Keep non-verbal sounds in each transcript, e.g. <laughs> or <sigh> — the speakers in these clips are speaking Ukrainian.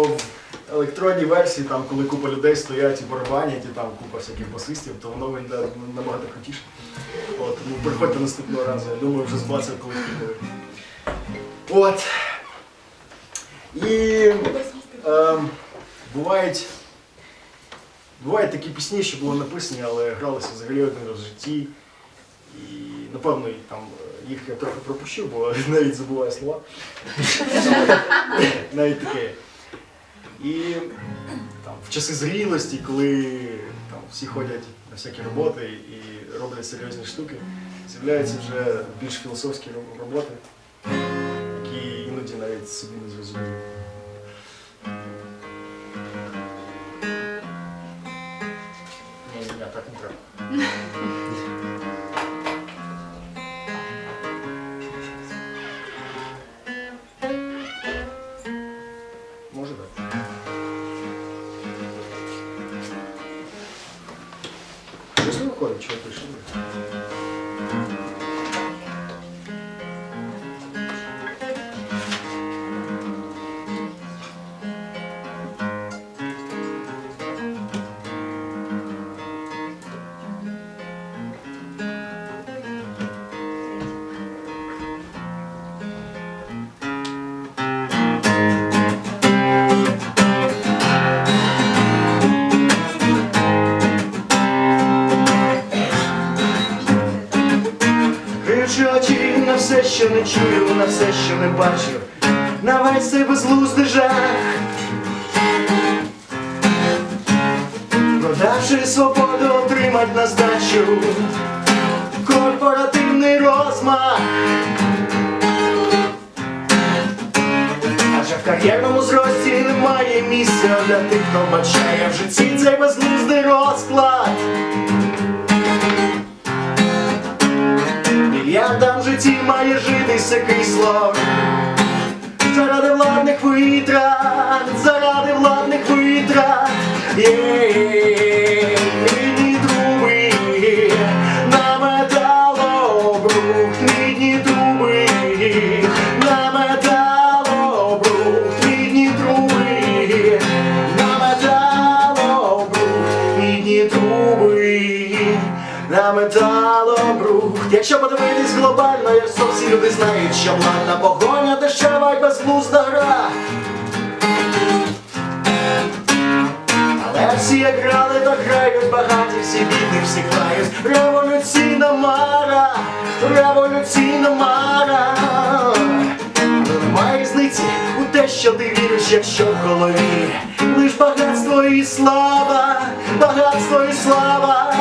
в електронній версії, там, коли купа людей стоять і барабанять, і там купа всяких басистів, то воно виглядає набагато крутіше. От, тому приходьте наступного разу, я думаю, вже з 20 колективів. От. І ем, бувають, бувають такі пісні, що були написані, але гралися взагалі один раз в житті. І напевно там е, їх я трохи пропущу, бо <laughs> навіть забуваю слова. <laughs> навіть таке. І там, в часи зрілості, коли там, всі ходять на всякі роботи і роблять серйозні штуки, з'являються вже більш філософські роботи, які іноді навіть собі не зрозуміли. Щось не виходить, що я пишу. Очі на все, що не чую, на все, що не бачу, на весь цей безглуздий жах. Продавши свободу, отримать на здачу корпоративний розмах. Адже в кар'єрному зрості немає місця для тих, хто бачає в житті цей безглуздий має житися кисло. Заради владних витрат, заради владних витрат Мідні труби на металобрухт Мідні труби на металобрухт Мідні труби. На металобрухт Мідні труби на металобрухт Якщо подивитись глобально, як що всі люди знають, що владна погоня дешева й безглузда гра. Але всі як грали, то грають багаті, всі бідні, всі грають Революційна мара, революційна мара. Немає різниці у те, що ти віриш, якщо в голові. Лиш багатство і слава, багатство і слава.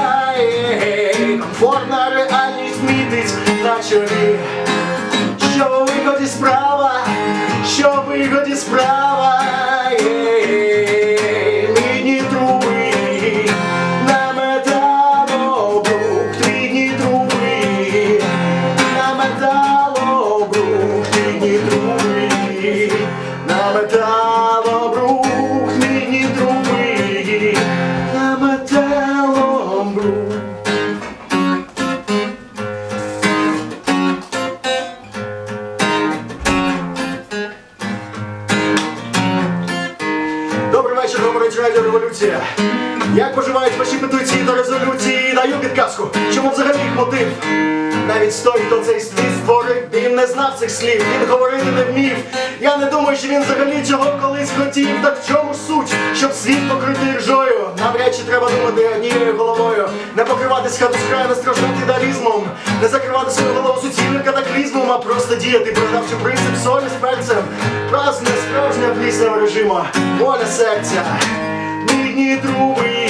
Комфортна реальність мітить на чолі Що у вигоді справа, що у вигоді справа? Ей, говорить Радіо Революція. Як поживають ваші петиції до резолюції? Даю підказку. Чому взагалі їх мотив? Навіть той, хто цей світ створив, він не знав цих слів, він говорити не вмів. Я не думаю, що він взагалі цього колись хотів. Так в чому суть? Щоб світ покрити ржою. Навряд чи треба думати однією головою. Не покриватись хату з краю, не страждати ідеалізмом. Не закривати свою голову суцільним катаклізмом, а просто діяти, продавши принцип солі з перцем. Праздне плісня режима, воля серця, мідні труби,